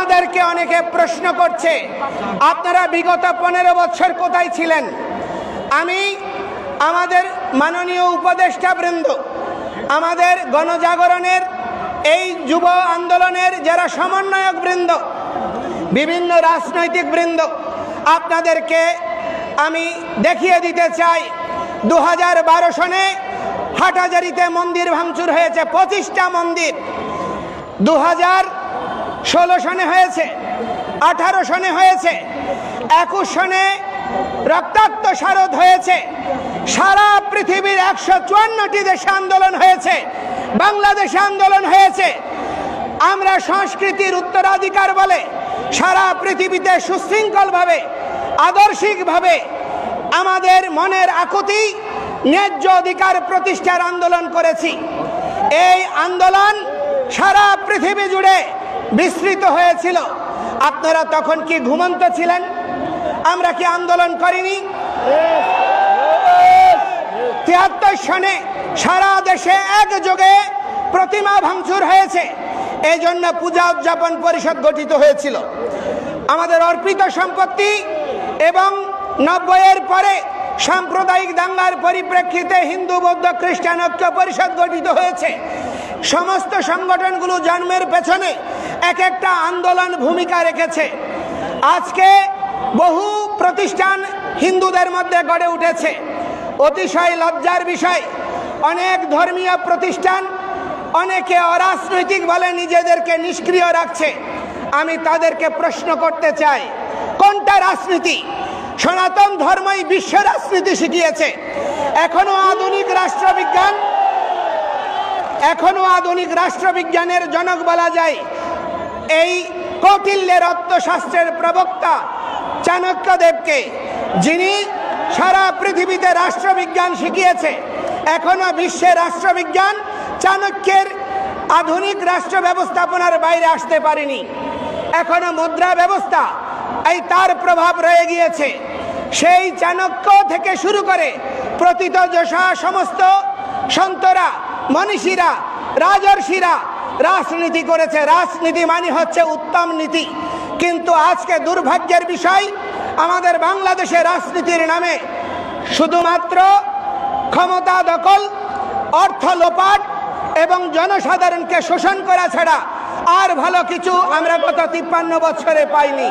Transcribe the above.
আমাদেরকে অনেকে প্রশ্ন করছে, আপনারা বিগত পনেরো বছর কোথায় ছিলেন? আমি আমাদের মাননীয় উপদেষ্টা বৃন্দ, আমাদের গণজাগরণের এই যুব আন্দোলনের যারা সমন্বয়ক বৃন্দ, বিভিন্ন রাজনৈতিক বৃন্দ, আপনাদেরকে আমি দেখিয়ে দিতে চাই দু হাজার বারো সনে হাটাজারিতে মন্দির ভাঙচুর হয়েছে, পঁচিশটা মন্দির। দু হাজার ষোলো সনে হয়েছে, আঠারো সনে হয়েছে, একুশ সনে রক্তাক্ত শারদ হয়েছে, সারা পৃথিবীর একশো চুয়ান্নটি দেশে আন্দোলন হয়েছে, বাংলাদেশে আন্দোলন হয়েছে। আমরা সংস্কৃতির উত্তরাধিকার বলে সারা পৃথিবীতে সুশৃঙ্খলভাবে, আদর্শিকভাবে আমাদের মনের আকুতি, ন্যায্য অধিকার প্রতিষ্ঠার আন্দোলন করেছি। এই আন্দোলন সারা পৃথিবী জুড়ে বিস্তৃত হয়েছিল। আপনারা তখন কি ঘুমন্ত ছিলেন? আমরা কি আন্দোলন করিনি? তিয়াত্তর সনে সারা দেশে একযোগে প্রতিমা ভাঙচুর হয়েছে। এই জন্য পূজা উদযাপন পরিষদ গঠিত হয়েছিল। আমাদের অর্পিত সম্পত্তি এবং নব্বইয়ের পরে সাম্প্রদায়িক দাঙ্গার পরিপ্রেক্ষিতে হিন্দু, বৌদ্ধ, খ্রিস্টান ঐক্য পরিষদ গঠিত হয়েছে। সমস্ত সংগঠনগুলো জন্মের পেছনে এক একটা আন্দোলন ভূমিকা রেখেছে। আজকে বহু প্রতিষ্ঠান হিন্দুদের মধ্যে গড়ে উঠেছে। অতিশয় লজ্জার বিষয়, অনেক ধর্মীয় প্রতিষ্ঠান অনেকে অরাজনৈতিক বলে নিজেদেরকে নিষ্ক্রিয় রাখছে। আমি তাদেরকে প্রশ্ন করতে চাই, কোনটা রাজনীতি? সনাতন ধর্মই বিশ্ব রাজনীতি শিখিয়েছে। এখনও আধুনিক রাষ্ট্রবিজ্ঞান, এখনও আধুনিক রাষ্ট্রবিজ্ঞানের জনক বলা যায়। এই কৌটিল্যের অর্থশাস্ত্রের প্রবক্তা চাণক্যদেবকে, যিনি সারা পৃথিবীতে রাষ্ট্রবিজ্ঞান শিখিয়েছে, এখনও বিশ্বে রাষ্ট্রবিজ্ঞান চাণক্যের আধুনিক রাষ্ট্র ব্যবস্থাপনার বাইরে আসতে পারেনি। এখনও মুদ্রা ব্যবস্থা, এই তার প্রভাব রয়ে গিয়েছে। সেই চাণক্য থেকে শুরু করে প্রতীত যশা সমস্ত সন্তরা, মনীষীরা, রাজর্ষিরা রাজনীতি করেছে। রাজনীতি মানে হচ্ছে উত্তম নীতি। কিন্তু আজকে দুর্ভাগ্যের বিষয়, আমাদের বাংলাদেশে রাজনীতির নামে শুধুমাত্র ক্ষমতা দখল, অর্থ লোপাট এবং জনসাধারণকে শোষণ করা ছাড়া আর ভালো কিছু আমরা গত তিপ্পান্ন বছরে পাইনি।